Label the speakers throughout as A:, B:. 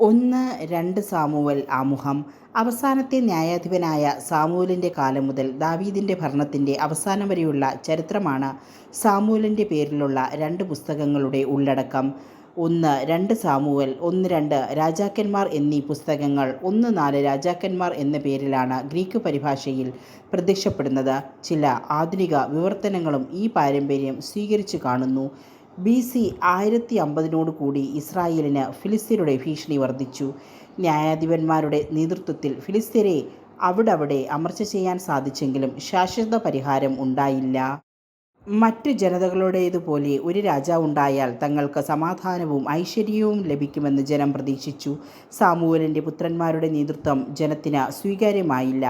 A: ഒന്ന് രണ്ട് സാമുവൽ ആമുഖം. അവസാനത്തെ ന്യായാധിപനായ സാമുവലിന്റെ കാലം മുതൽ ദാവീദിന്റെ ഭരണത്തിന്റെ അവസാനം വരെയുള്ള ചരിത്രമാണ് സാമുവലിന്റെ പേരിലുള്ള രണ്ട് പുസ്തകങ്ങളുടെ ഉള്ളടക്കം. ഒന്ന് രണ്ട് സാമുവൽ ഒന്ന് രണ്ട് രാജാക്കന്മാർ എന്നീ പുസ്തകങ്ങൾ ഒന്ന് നാല് രാജാക്കന്മാർ എന്ന പേരിലാണ് ഗ്രീക്ക് പരിഭാഷയിൽ പ്രത്യക്ഷപ്പെടുന്നത്. ചില ആധുനിക വിവർത്തനങ്ങളും ഈ പാരമ്പര്യം സ്വീകരിച്ചു കാണുന്നു. ബി സി ആയിരത്തി അമ്പതിനോട് കൂടി ഇസ്രായേലിന് ഫിലിസ്തീനയുടെ ഭീഷണി വർദ്ധിച്ചു. ന്യായാധിപന്മാരുടെ നേതൃത്വത്തിൽ ഫിലിസ്തീനെ അവിടവിടെ അമർച്ച ചെയ്യാൻ സാധിച്ചെങ്കിലും ശാശ്വത പരിഹാരം ഉണ്ടായില്ല. മറ്റു ജനതകളുടേതുപോലെ ഒരു രാജാവുണ്ടായാൽ തങ്ങൾക്ക് സമാധാനവും ഐശ്വര്യവും ലഭിക്കുമെന്ന് ജനം പ്രതീക്ഷിച്ചു. സാമൂഹലിന്റെ പുത്രന്മാരുടെ നേതൃത്വം ജനത്തിന് സ്വീകാര്യമായില്ല.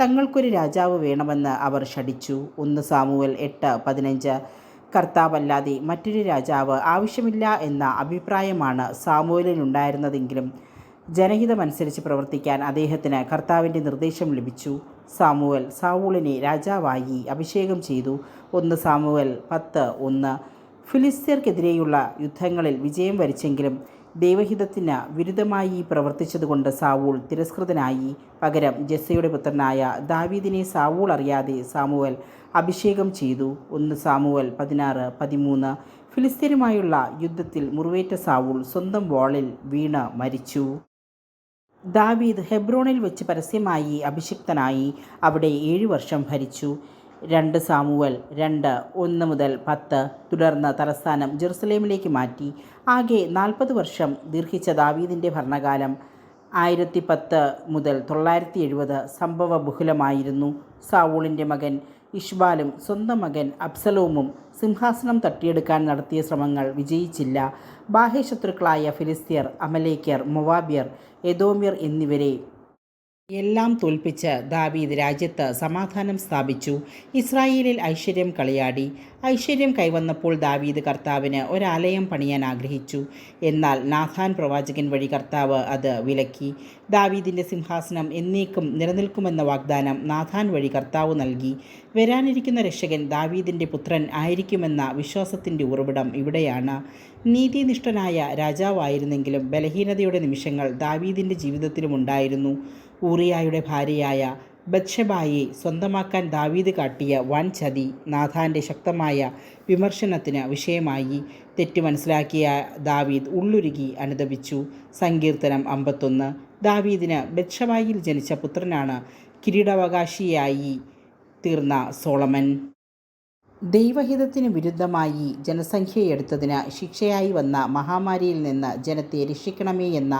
A: തങ്ങൾക്കൊരു രാജാവ് വേണമെന്ന് അവർ ഷടിച്ചു ഒന്ന് സാമൂഹൽ എട്ട് പതിനഞ്ച്. കർത്താവല്ലാതെ മറ്റൊരു രാജാവ് ആവശ്യമില്ല എന്ന അഭിപ്രായമാണ് സാമൂഹലിനുണ്ടായിരുന്നതെങ്കിലും ജനഹിതമനുസരിച്ച് പ്രവർത്തിക്കാൻ അദ്ദേഹത്തിന് കർത്താവിന്റെ നിർദ്ദേശം ലഭിച്ചു. സാമുവൽ സാവൂളിനെ രാജാവായി അഭിഷേകം ചെയ്തു. ഒന്ന് സാമുവൽ പത്ത് ഒന്ന്. ഫിലിസ്തീർക്കെതിരെയുള്ള യുദ്ധങ്ങളിൽ വിജയം വരിച്ചെങ്കിലും ദൈവഹിതത്തിന് വിരുദ്ധമായി പ്രവർത്തിച്ചതുകൊണ്ട് സാവൂൾ തിരസ്കൃതനായി. പകരം ജെസ്സയുടെ പുത്രനായ ദാവീദിനെ സാവൂൾ അറിയാതെ സാമുവൽ അഭിഷേകം ചെയ്തു. ഒന്ന് സാമുവൽ പതിനാറ് പതിമൂന്ന്. ഫിലിസ്തീനുമായുള്ള യുദ്ധത്തിൽ മുറിവേറ്റ സാവൂൾ സ്വന്തം വാളിൽ വീണ് മരിച്ചു. ദാവീദ് ഹെബ്രോണിൽ വെച്ച് പരസ്യമായി അഭിഷിക്തനായി അവിടെ ഏഴു വർഷം ഭരിച്ചു. രണ്ട് സാമുവൽ രണ്ട് ഒന്ന് മുതൽ പത്ത് തുടർന്ന് തലസ്ഥാനം ജെറുസലേമിലേക്ക് മാറ്റി. ആകെ നാൽപ്പത് വർഷം ദീർഘിച്ച ദാവീദിന്റെ ഭരണകാലം ആയിരത്തി പത്ത് മുതൽ തൊള്ളായിരത്തി എഴുപത് സംഭവ ബഹുലമായിരുന്നു സാവൂളിന്റെ മകൻ ഇഷ്ബാലും സ്വന്തം മകൻ അബ്സലോമും സിംഹാസനം തട്ടിയെടുക്കാൻ നടത്തിയ ശ്രമങ്ങൾ വിജയിച്ചില്ല. ബാഹ്യശത്രുക്കളായ ഫിലിസ്തീർ അമലേക്യർ മൊവാബിയർ എദോമ്യർ എന്നിവരെ എല്ലാം തോൽപ്പിച്ച് ദാവീദ് രാജ്യത്ത് സമാധാനം സ്ഥാപിച്ചു. ഇസ്രായേലിൽ ഐശ്വര്യം കളിയാടി. ഐശ്വര്യം കൈവന്നപ്പോൾ ദാവീദ് കർത്താവിന് ഒരാലയം പണിയാൻ ആഗ്രഹിച്ചു. എന്നാൽ നാഥാൻ പ്രവാചകൻ വഴി കർത്താവ് അത് വിലക്കി. ദാവീദിന്റെ സിംഹാസനം എന്നേക്കും നിലനിൽക്കുമെന്ന വാഗ്ദാനം നാഥാൻ വഴി കർത്താവ് നൽകി. വരാനിരിക്കുന്ന രക്ഷകൻ ദാവീദിന്റെ പുത്രൻ ആയിരിക്കുമെന്ന വിശ്വാസത്തിന്റെ ഉറവിടം ഇവിടെയാണ്. നീതിനിഷ്ഠനായ രാജാവായിരുന്നെങ്കിലും ബലഹീനതയുടെ നിമിഷങ്ങൾ ദാവീദിന്റെ ജീവിതത്തിലുമുണ്ടായിരുന്നു ഊറിയായുടെ ഭാര്യയായ ബത്ഷബായെ സ്വന്തമാക്കാൻ ദാവീദ് കാട്ടിയ വൻ ചതി നാഥാന്റെ ശക്തമായ വിമർശനത്തിന് വിഷയമായി തെറ്റ് മനസ്സിലാക്കിയ ദാവീദ് ഉള്ളുരുകി അനുദപിച്ചു. സങ്കീർത്തനം അമ്പത്തൊന്ന്. ദാവീദിന് ബത്ഷബായിൽ ജനിച്ച പുത്രനാണ് കിരീടാവകാശിയായി തീർന്ന സോളമൻ. ദൈവഹിതത്തിന് വിരുദ്ധമായി ജനസംഖ്യയെടുത്തതിന് ശിക്ഷയായി വന്ന മഹാമാരിയിൽ നിന്ന് ജനത്തെ രക്ഷിക്കണമേ എന്ന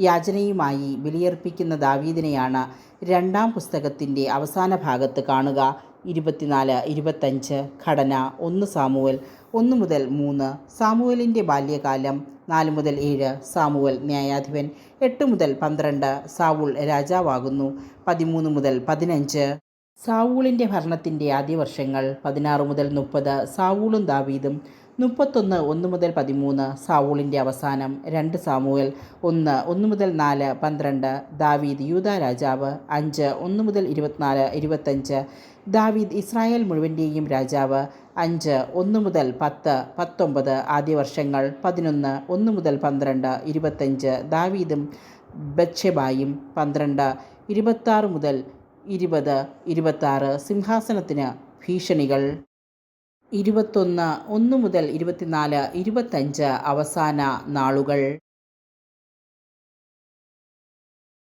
A: യാചനയുമായി ബലിയർപ്പിക്കുന്ന ദാവീദിനെയാണ് രണ്ടാം പുസ്തകത്തിന്റെ അവസാന ഭാഗത്ത് കാണുക. ഇരുപത്തിനാല് ഇരുപത്തഞ്ച് ഘടന ഒന്ന് സാമുവൽ ഒന്ന് മുതൽ മൂന്ന് സാമുവലിന്റെ ബാല്യകാലം നാല് മുതൽ ഏഴ് സാമുവൽ ന്യായാധിപൻ എട്ട് മുതൽ പന്ത്രണ്ട് സാവുൾ രാജാവാകുന്നു പതിമൂന്ന് മുതൽ പതിനഞ്ച് സാവൂളിന്റെ ഭരണത്തിന്റെ ആദ്യ വർഷങ്ങൾ പതിനാറ് മുതൽ മുപ്പത് സാവൂളും ദാവീദും. മുപ്പത്തൊന്ന് ഒന്ന് മുതൽ പതിമൂന്ന് സാവൂളിന്റെ അവസാനം രണ്ട് സാമുവൽ ഒന്ന് ഒന്ന് മുതൽ നാല് പന്ത്രണ്ട് ദാവീദ് യൂത രാജാവ് അഞ്ച് ഒന്ന് മുതൽ ഇരുപത്തിനാല് ഇരുപത്തഞ്ച് ദാവീദ് ഇസ്രായേൽ മുഴുവന്റെയും രാജാവ് അഞ്ച് ഒന്ന് മുതൽ പത്ത് പത്തൊമ്പത് ആദ്യ വർഷങ്ങൾ പതിനൊന്ന് ഒന്ന് മുതൽ പന്ത്രണ്ട് ഇരുപത്തഞ്ച് ദാവീദും ബച്ചബായും പന്ത്രണ്ട് ഇരുപത്താറ് മുതൽ ഇരുപത് ഇരുപത്താറ് സിംഹാസനത്തിന് ഭീഷണികൾ. ഇരുപത്തൊന്ന് ഒന്ന് മുതൽ ഇരുപത്തിനാല് ഇരുപത്തഞ്ച് അവസാന നാളുകൾ.